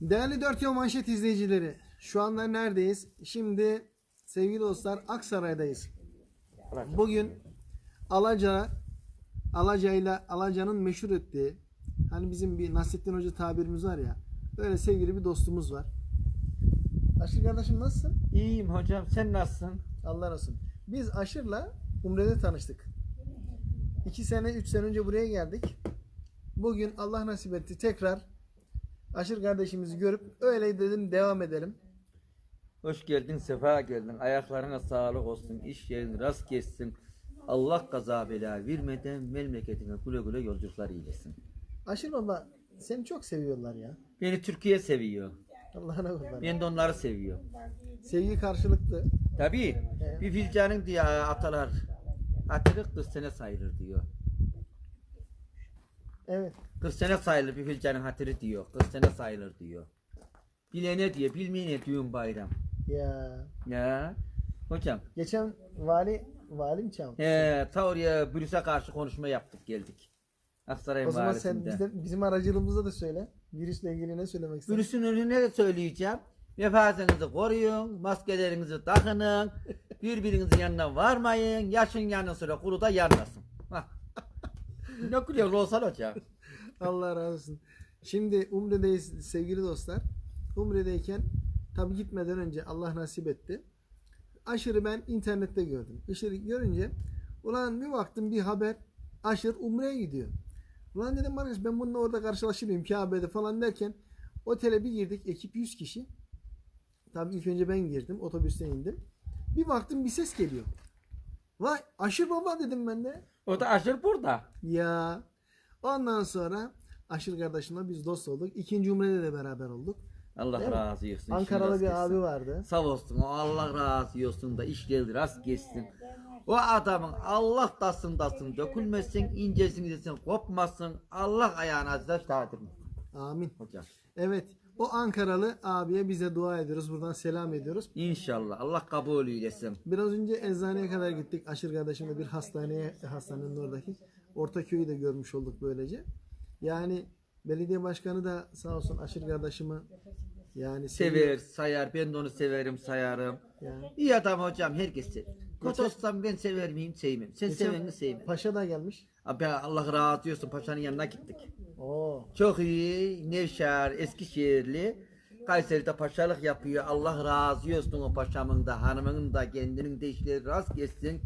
Değerli Dört Yol Manşet izleyicileri, şu anda neredeyiz? Şimdi sevgili dostlar Aksaray'dayız. Bugün Alaca, Alaca ile Alaca'nın meşhur ettiği, hani bizim bir Nasrettin Hoca tabirimiz var ya, böyle sevgili bir dostumuz var. Aşır kardeşim nasılsın? İyiyim hocam sen nasılsın? Allah olsun. Biz Aşır'la Umre'de tanıştık. İki sene, üç sene önce buraya geldik. Bugün Allah nasip etti tekrar Aşır kardeşimizi görüp öyle dedim devam edelim. Hoş geldin sefa geldin ayaklarına sağlık olsun iş yerin rast geçsin. Allah kaza bela vermeden memleketine güle güle yolculuklar eylesin. Aşır baba seni çok seviyorlar ya. Beni Türkiye seviyor. Allah'ına kurban. Ben de onları seviyorum. Sevgi karşılıklı. Tabii Evet. bir filcanın diye atalar hatırı 40 sene sayılır diyor. Evet. 40 sene sayılır bir filcanın hatırı diyor. 40 sene sayılır diyor. Bilene diye bilmeyene düğün bayram. Ya. Ya hocam Geçen vali vali mi çaldı? He, ta oraya virüse karşı konuşma yaptık geldik. Aksaray O zaman sen Mahallesi'nde. bizde, bizim aracılığımızda da söyle. Virüsle ilgili ne söylemek istersin? Virüsün önüne de söyleyeceğim. Nefesinizi koruyun, maskelerinizi takının, birbirinizin yanına varmayın, yaşın yanı sıra kuru da yanmasın. Ne gülüyor olsan hocam. Allah razı olsun. Şimdi Umre'deyiz sevgili dostlar. Umre'deyken tabi gitmeden önce Allah nasip etti. Aşırı ben internette gördüm. Aşırı görünce ulan bir baktım bir haber Aşır Umre'ye gidiyor. Ulan dedim arkadaş ben bununla orada karşılaşır mıyım Kabe'de falan derken otele bir girdik ekip 100 kişi. Tabi ilk önce ben girdim otobüsten indim. Bir baktım bir ses geliyor. Vay Aşır baba dedim ben de. O da aşır burada. Ya. Ondan sonra Aşır kardeşimle biz dost olduk. İkinci Umre'de de beraber olduk. Allah Değil razı olsun. Ankaralı bir abi vardı. Sağ olsun. O Allah razı olsun da işleri rast geçsin. O adamın Allah tasın tasın dökülmesin, incesin desin kopmasın. Allah ayağına azizler şahidim. Amin. Hocam. Evet. O Ankaralı abiye bize dua ediyoruz. Buradan selam ediyoruz. İnşallah Allah kabul eylesin. Biraz önce eczaneye kadar gittik. Aşır kardeşimle bir hastaneye, hastanenin oradaki Ortaköy'ü de görmüş olduk böylece. Yani belediye başkanı da sağ olsun Aşır kardeşimi yani Sever, sayar. Ben de onu severim, sayarım. Yani. İyi adam hocam, herkes sever. Kotos'tan ben sever miyim, sevmem. Sen Geçen sever mi, sevmem. Paşa da gelmiş. Abi Allah razı olsun, paşanın yanına gittik. Oo. Çok iyi, Nevşehir, Eskişehirli. Kayseri'de paşalık yapıyor. Allah razı olsun o paşamın da, hanımının da, kendinin de işleri rast geçsin.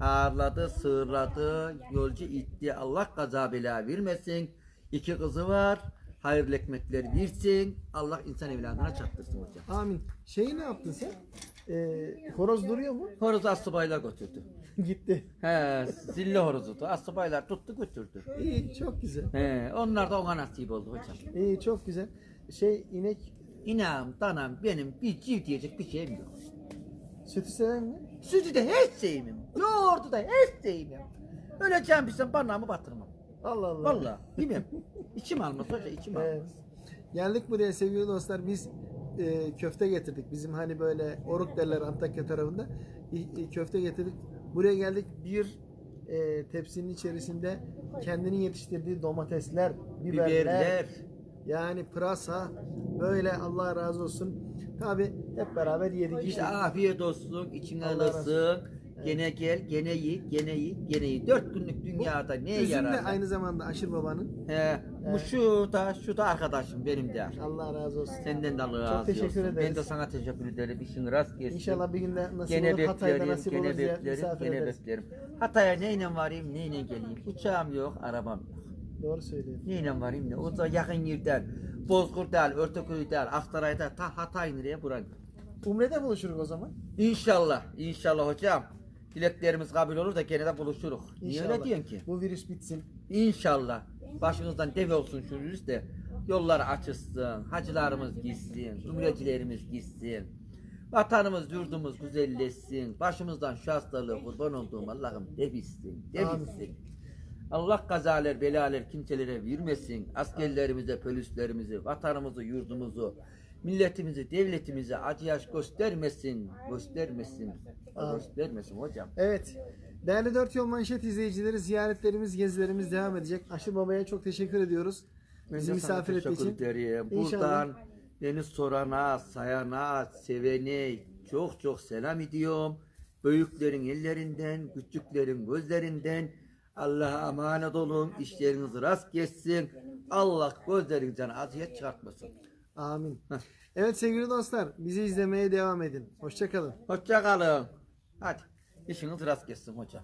Ağırladı, sığırladı, yolcu itti. Allah kaza bela vermesin. İki kızı var. Hayırlı ekmekler versin. Allah insan evladına çattırsın hocam. Amin. Şeyi ne yaptın sen? Ee, horoz duruyor mu? Horozu assubaylar götürdü. Gitti. He, zilli horozu da assubaylar tuttu götürdü. İyi çok güzel. He, onlar da ona nasip oldu hocam. İyi çok güzel. Şey inek İnağım, danam benim bir civ diyecek bir şeyim yok. sütü seven mi? Sütü de hiç sevmem. Yoğurdu da hiç sevmem. Öleceğim bilsem parmağımı batırmam. Allah Allah. Vallahi bilmem. İçim almaz hoca içim almaz. Evet. Geldik buraya sevgili dostlar biz e, köfte getirdik. Bizim hani böyle oruk derler Antakya tarafında. İ- i- köfte getirdik. Buraya geldik bir e, tepsinin içerisinde kendinin yetiştirdiği domatesler, biberler, Biberler. yani pırasa böyle Allah razı olsun. Tabi hep beraber yedik. İşte afiyet olsun, için Allah razı alırsın. Gene gel, gene yi, gene yi, gene yi. Dört günlük dünyada neye Üzüm yarar? de aynı zamanda Aşır Babanın. He, bu şu da, şu da arkadaşım benim de. Allah razı olsun. Senden de Allah razı teşekkür olsun. ederiz. Ben de sana teşekkür ederim. İşin rast gelsin. İnşallah bir günde nasip Gene olur. Hatay'da beklerim, nasip gene olur diye beklerim, misafir gene ederiz. beklerim. Hatay'a neyle varayım, neyle geleyim. Uçağım yok, arabam yok. Doğru söylüyorsun. Neyle varayım ne? O da yakın yerden. Bozkurt değil, Örteköy değil, Aksaray'da ta Hatay nereye buran. Umre'de buluşuruz o zaman. İnşallah, inşallah hocam. Dileklerimiz kabul olur da gene de buluşuruz. Niye öyle diyorsun ki? Bu virüs bitsin. İnşallah. Başınızdan dev olsun şu virüs de yollar açılsın, hacılarımız gitsin, umrecilerimiz gitsin. Vatanımız, yurdumuz güzelleşsin. Başımızdan şu hastalığı kurban olduğum Allah'ım debilsin, debilsin. Allah kazalar, belalar kimselere vermesin. Askerlerimize, polislerimizi, vatanımızı, yurdumuzu, milletimizi, devletimizi acı yaş göstermesin, göstermesin, Amin. göstermesin hocam. Evet. Değerli Dört Yol Manşet izleyicileri ziyaretlerimiz, gezilerimiz devam edecek. Aşı Baba'ya çok teşekkür ediyoruz. Bizi misafir ettiği için. ederim. İnşallah. Buradan Beni sorana, sayana, sevene çok çok selam ediyorum. Büyüklerin ellerinden, küçüklerin gözlerinden Allah'a emanet olun. İşleriniz rast geçsin. Allah gözlerinizden aziyet çıkartmasın. Amin. Heh. Evet sevgili dostlar bizi izlemeye devam edin. Hoşçakalın. Hoşça kalın. Hadi işiniz rast geçsin hocam.